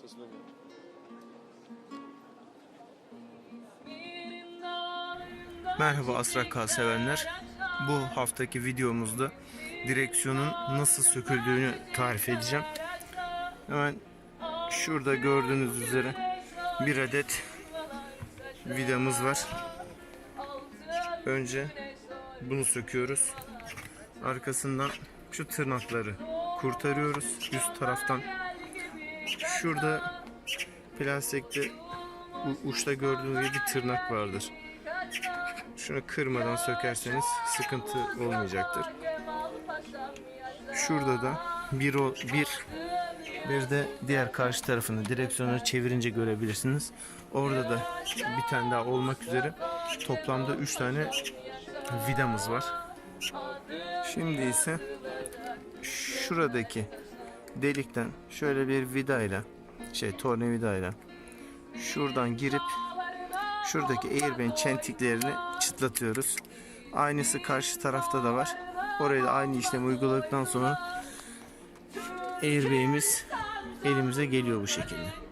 Sesini duyuyorum. Merhaba Asraka sevenler. Bu haftaki videomuzda direksiyonun nasıl söküldüğünü tarif edeceğim. Hemen şurada gördüğünüz üzere bir adet vidamız var. Önce bunu söküyoruz. Arkasından şu tırnakları kurtarıyoruz üst taraftan. Şurada plastikte uçta gördüğünüz gibi bir tırnak vardır. Şunu kırmadan sökerseniz sıkıntı olmayacaktır. Şurada da bir o bir bir de diğer karşı tarafını direksiyonu çevirince görebilirsiniz. Orada da bir tane daha olmak üzere toplamda 3 tane vidamız var. Şimdi ise şuradaki delikten şöyle bir vidayla şey tornavidayla şuradan girip şuradaki airbag'in çentiklerini çıtlatıyoruz. Aynısı karşı tarafta da var. Oraya da aynı işlemi uyguladıktan sonra airbag'imiz elimize geliyor bu şekilde.